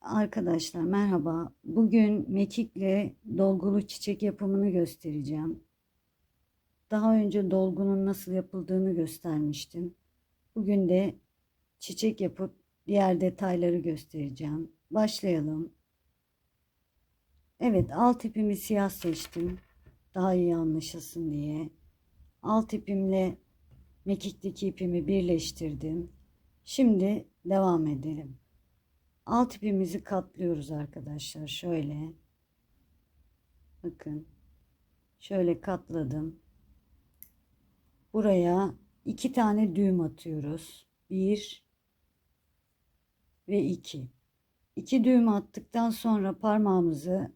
Arkadaşlar merhaba. Bugün mekikle dolgulu çiçek yapımını göstereceğim. Daha önce dolgunun nasıl yapıldığını göstermiştim. Bugün de çiçek yapıp diğer detayları göstereceğim. Başlayalım. Evet alt ipimi siyah seçtim. Daha iyi anlaşılsın diye. Alt ipimle mekikteki ipimi birleştirdim. Şimdi devam edelim. Alt ipimizi katlıyoruz arkadaşlar. Şöyle. Bakın. Şöyle katladım. Buraya iki tane düğüm atıyoruz. Bir ve iki. İki düğüm attıktan sonra parmağımızı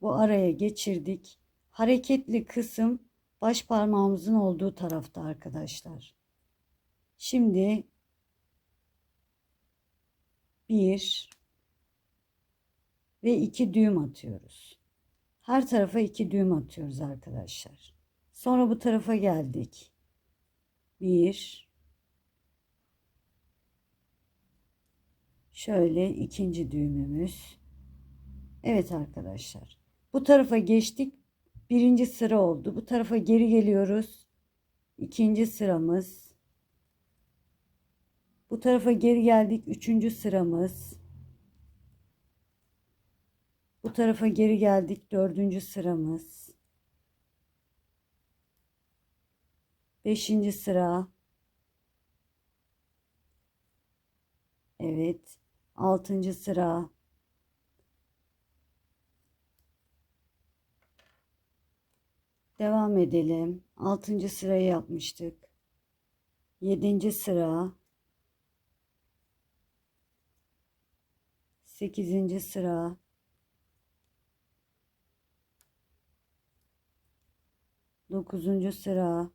bu araya geçirdik. Hareketli kısım baş parmağımızın olduğu tarafta arkadaşlar. Şimdi bir ve iki düğüm atıyoruz. Her tarafa iki düğüm atıyoruz arkadaşlar. Sonra bu tarafa geldik. Bir. Şöyle ikinci düğümümüz. Evet arkadaşlar. Bu tarafa geçtik. Birinci sıra oldu. Bu tarafa geri geliyoruz. İkinci sıramız. Bu tarafa geri geldik. Üçüncü sıramız. Bu tarafa geri geldik. Dördüncü sıramız. Beşinci sıra. Evet. Altıncı sıra. Devam edelim. Altıncı sırayı yapmıştık. Yedinci sıra. Sekizinci sıra. Dokuzuncu sıra.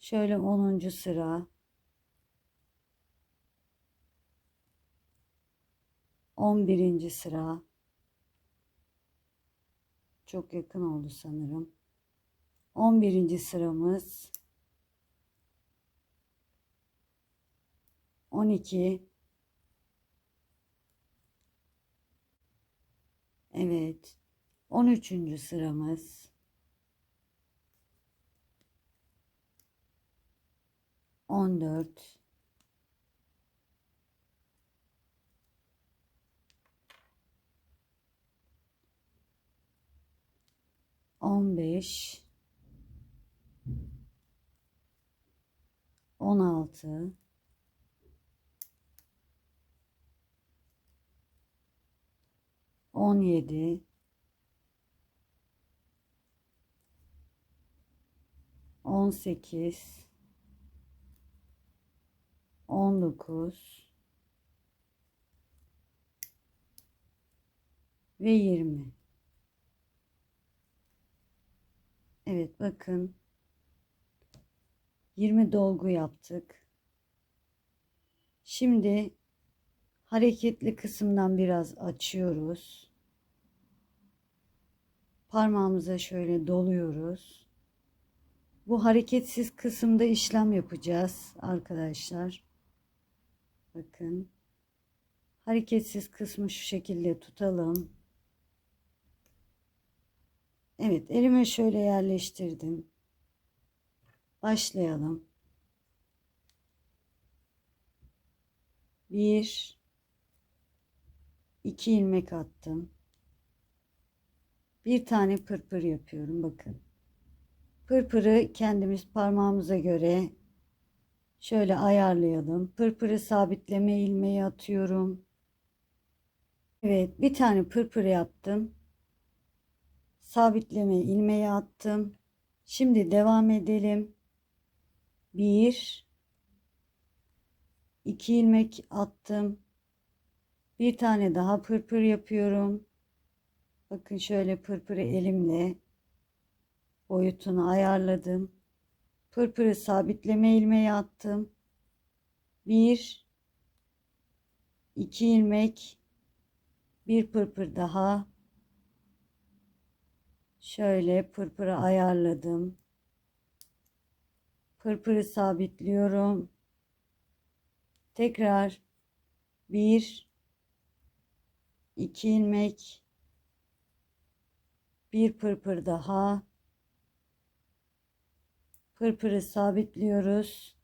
Şöyle onuncu sıra. On birinci sıra. Çok yakın oldu sanırım. On birinci sıramız. 12 Evet. 13. sıramız. 14 15 16 on yedi, on sekiz, on dokuz ve yirmi. Evet bakın. 20 dolgu yaptık. Şimdi hareketli kısımdan biraz açıyoruz. Parmağımıza şöyle doluyoruz. Bu hareketsiz kısımda işlem yapacağız arkadaşlar. Bakın. Hareketsiz kısmı şu şekilde tutalım. Evet, elime şöyle yerleştirdim. Başlayalım. Bir, iki ilmek attım. Bir tane pırpır yapıyorum bakın. Pırpırı kendimiz parmağımıza göre şöyle ayarlayalım. Pırpırı sabitleme ilmeği atıyorum. Evet bir tane pırpır yaptım. Sabitleme ilmeği attım. Şimdi devam edelim. Bir, iki ilmek attım. Bir tane daha pırpır yapıyorum. Bakın şöyle pırpırı elimle boyutunu ayarladım. Pırpırı sabitleme ilmeği attım. Bir, iki ilmek, bir pırpır daha. Şöyle pırpırı ayarladım. Pırpırı sabitliyorum. Tekrar bir, iki ilmek, bir pırpır daha. Pırpırı sabitliyoruz.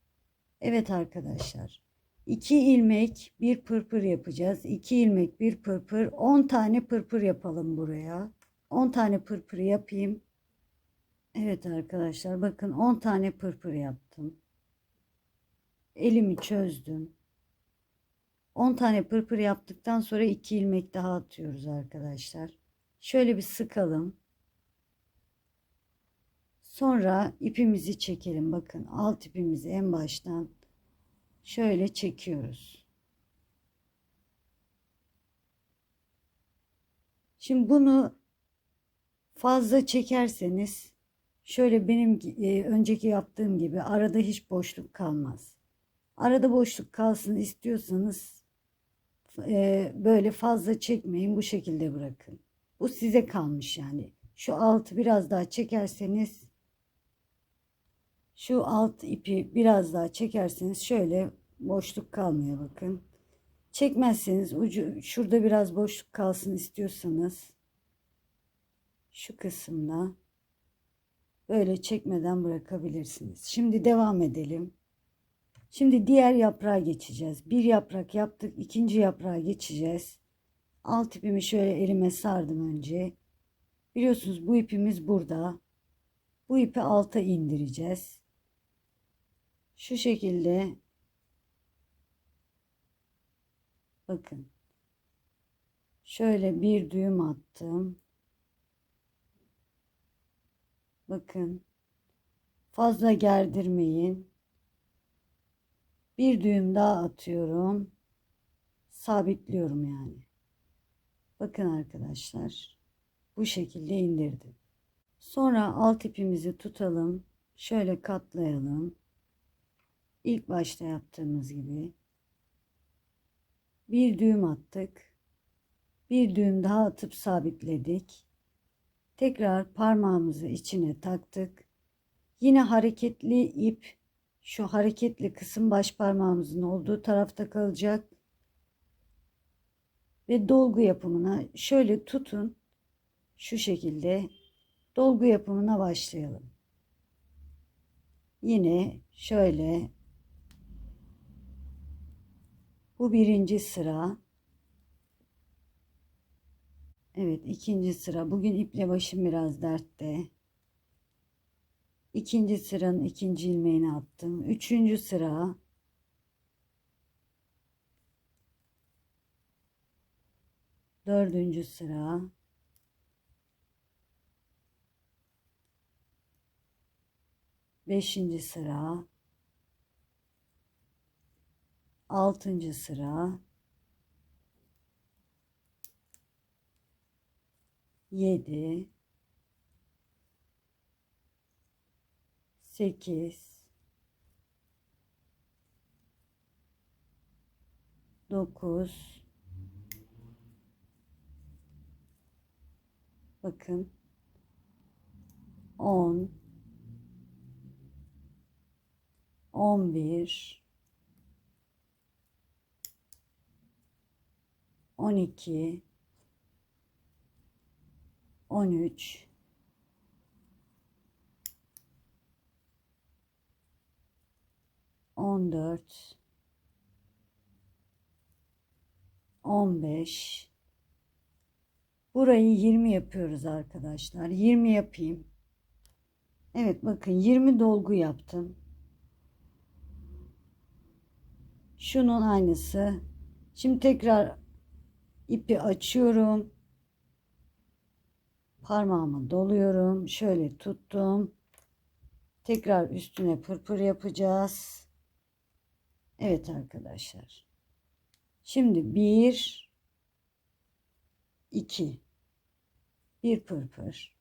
Evet arkadaşlar. 2 ilmek bir pırpır yapacağız. 2 ilmek bir pırpır 10 tane pırpır yapalım buraya. 10 tane pırpır yapayım. Evet arkadaşlar bakın 10 tane pırpır yaptım. Elimi çözdüm. 10 tane pırpır yaptıktan sonra 2 ilmek daha atıyoruz arkadaşlar. Şöyle bir sıkalım. Sonra ipimizi çekelim. Bakın alt ipimizi en baştan şöyle çekiyoruz. Şimdi bunu fazla çekerseniz şöyle benim e, önceki yaptığım gibi arada hiç boşluk kalmaz. Arada boşluk kalsın istiyorsanız e, böyle fazla çekmeyin bu şekilde bırakın. Bu size kalmış yani. Şu altı biraz daha çekerseniz şu alt ipi biraz daha çekerseniz şöyle boşluk kalmıyor bakın. Çekmezseniz ucu şurada biraz boşluk kalsın istiyorsanız şu kısımda böyle çekmeden bırakabilirsiniz. Şimdi devam edelim. Şimdi diğer yaprağa geçeceğiz. Bir yaprak yaptık. ikinci yaprağa geçeceğiz. Alt ipimi şöyle elime sardım önce. Biliyorsunuz bu ipimiz burada. Bu ipi alta indireceğiz. Şu şekilde bakın. Şöyle bir düğüm attım. Bakın. Fazla gerdirmeyin. Bir düğüm daha atıyorum. Sabitliyorum yani. Bakın arkadaşlar. Bu şekilde indirdim. Sonra alt ipimizi tutalım. Şöyle katlayalım. İlk başta yaptığımız gibi. Bir düğüm attık. Bir düğüm daha atıp sabitledik. Tekrar parmağımızı içine taktık. Yine hareketli ip şu hareketli kısım baş parmağımızın olduğu tarafta kalacak. Ve dolgu yapımına şöyle tutun. Şu şekilde dolgu yapımına başlayalım. Yine şöyle bu birinci sıra. Evet ikinci sıra. Bugün iple başım biraz dertte. İkinci sıranın ikinci ilmeğini attım. Üçüncü sıra. Dördüncü sıra. Beşinci sıra. Altıncı sıra. Yedi. Sekiz. Dokuz. Bakın. 10 11 12 13 14 15 Burayı 20 yapıyoruz arkadaşlar. 20 yapayım. Evet bakın 20 dolgu yaptım. Şunun aynısı. Şimdi tekrar ipi açıyorum. Parmağımı doluyorum. Şöyle tuttum. Tekrar üstüne pırpır yapacağız. Evet arkadaşlar. Şimdi bir, iki, bir pırpır.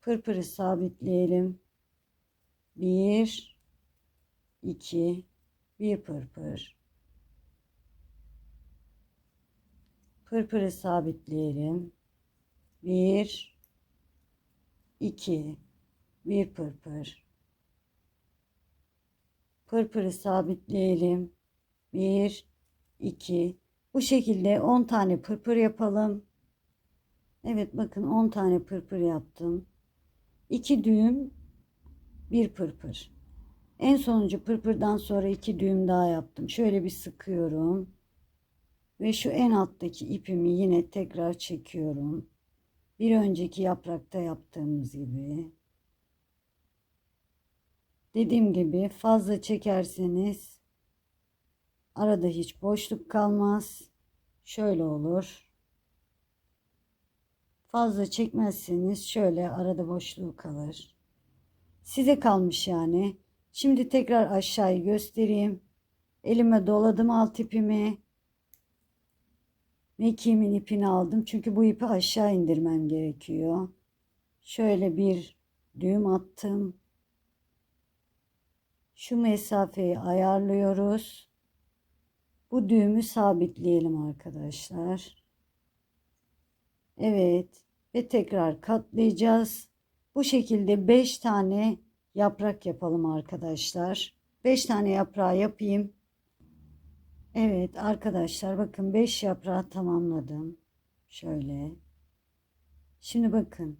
Pırpırı sabitleyelim. Bir, iki, bir pırpır. Pırpırı sabitleyelim. Bir, 2 bir pırpır pırpırı sabitleyelim 1 2 bu şekilde 10 tane pırpır yapalım. Evet bakın 10 tane pırpır yaptım. 2 düğüm bir pırpır. En sonuncu pırpırdan sonra iki düğüm daha yaptım. Şöyle bir sıkıyorum ve şu en alttaki ipimi yine tekrar çekiyorum. Bir önceki yaprakta yaptığımız gibi. Dediğim gibi fazla çekerseniz arada hiç boşluk kalmaz. Şöyle olur. Fazla çekmezseniz şöyle arada boşluğu kalır. Size kalmış yani. Şimdi tekrar aşağıyı göstereyim. Elime doladım alt ipimi. Mekiğimin ipini aldım. Çünkü bu ipi aşağı indirmem gerekiyor. Şöyle bir düğüm attım. Şu mesafeyi ayarlıyoruz. Bu düğümü sabitleyelim arkadaşlar. Evet. Ve tekrar katlayacağız. Bu şekilde 5 tane yaprak yapalım arkadaşlar. 5 tane yaprağı yapayım. Evet arkadaşlar bakın 5 yaprağı tamamladım. Şöyle. Şimdi bakın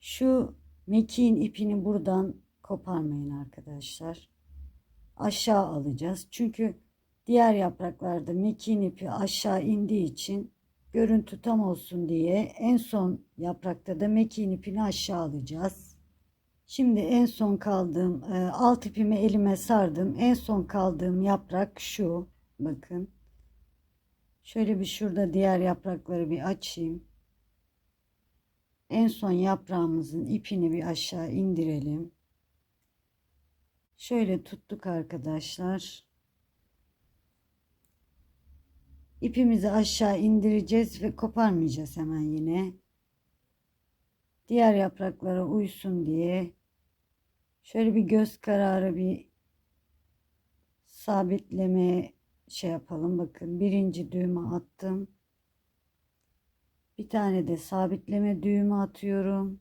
şu mekiğin ipini buradan koparmayın arkadaşlar. Aşağı alacağız. Çünkü diğer yapraklarda mekiğin ipi aşağı indiği için görüntü tam olsun diye en son yaprakta da mekiğin ipini aşağı alacağız. Şimdi en son kaldığım e, alt ipimi elime sardım. En son kaldığım yaprak şu. Bakın. Şöyle bir şurada diğer yaprakları bir açayım. En son yaprağımızın ipini bir aşağı indirelim. Şöyle tuttuk arkadaşlar. İpimizi aşağı indireceğiz ve koparmayacağız hemen yine. Diğer yapraklara uysun diye şöyle bir göz kararı bir sabitleme şey yapalım. Bakın birinci düğümü attım. Bir tane de sabitleme düğümü atıyorum.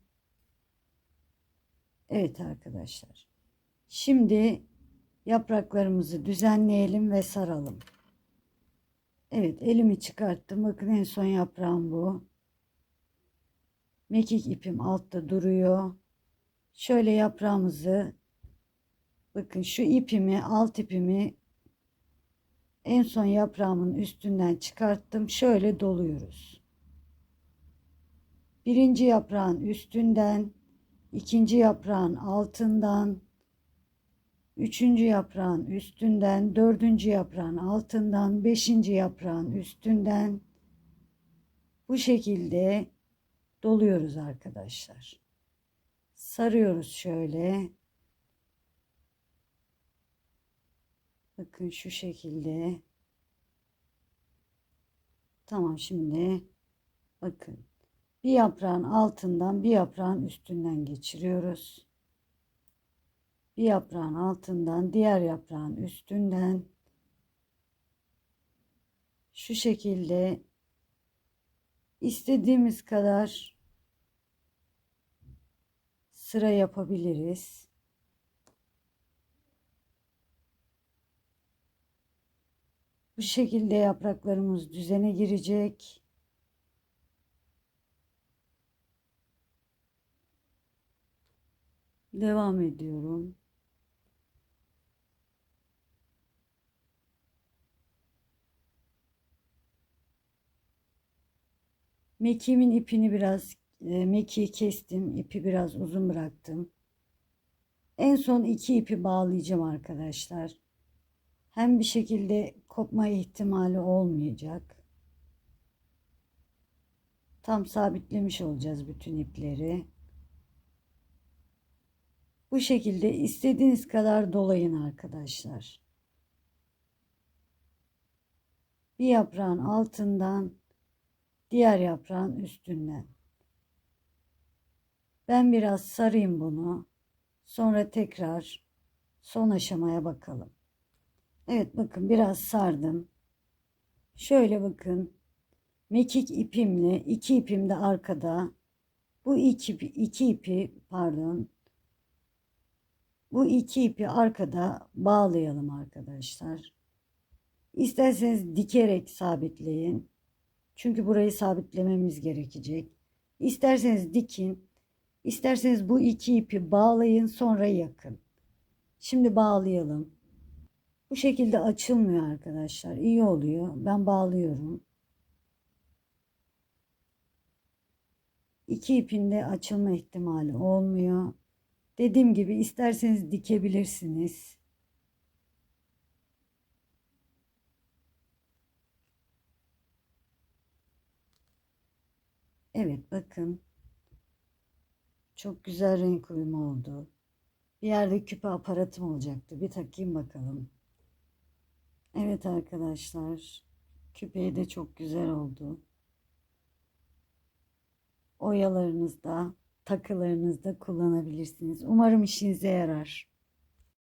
Evet arkadaşlar. Şimdi yapraklarımızı düzenleyelim ve saralım. Evet elimi çıkarttım. Bakın en son yaprağım bu. Mekik ipim altta duruyor. Şöyle yaprağımızı bakın şu ipimi alt ipimi en son yaprağımın üstünden çıkarttım. Şöyle doluyoruz. Birinci yaprağın üstünden, ikinci yaprağın altından, üçüncü yaprağın üstünden, dördüncü yaprağın altından, beşinci yaprağın üstünden bu şekilde doluyoruz arkadaşlar. Sarıyoruz şöyle. Bakın şu şekilde. Tamam şimdi bakın. Bir yaprağın altından bir yaprağın üstünden geçiriyoruz. Bir yaprağın altından diğer yaprağın üstünden şu şekilde istediğimiz kadar sıra yapabiliriz. Bu şekilde yapraklarımız düzene girecek. Devam ediyorum. Mekiğimin ipini biraz e, mekiği kestim. ipi biraz uzun bıraktım. En son iki ipi bağlayacağım arkadaşlar. Hem bir şekilde kopma ihtimali olmayacak. Tam sabitlemiş olacağız bütün ipleri. Bu şekilde istediğiniz kadar dolayın arkadaşlar. Bir yaprağın altından diğer yaprağın üstünden. Ben biraz sarayım bunu. Sonra tekrar son aşamaya bakalım. Evet bakın biraz sardım. Şöyle bakın. Mekik ipimle iki ipim de arkada. Bu iki, iki ipi pardon. Bu iki ipi arkada bağlayalım arkadaşlar. İsterseniz dikerek sabitleyin. Çünkü burayı sabitlememiz gerekecek. İsterseniz dikin. İsterseniz bu iki ipi bağlayın sonra yakın. Şimdi bağlayalım. Bu şekilde açılmıyor arkadaşlar. İyi oluyor. Ben bağlıyorum. İki ipinde açılma ihtimali olmuyor. Dediğim gibi isterseniz dikebilirsiniz. Evet bakın. Çok güzel renk uyumu oldu. Bir yerde küpe aparatım olacaktı. Bir takayım bakalım. Evet arkadaşlar. Küpeği de çok güzel oldu. Oyalarınızda, takılarınızda kullanabilirsiniz. Umarım işinize yarar.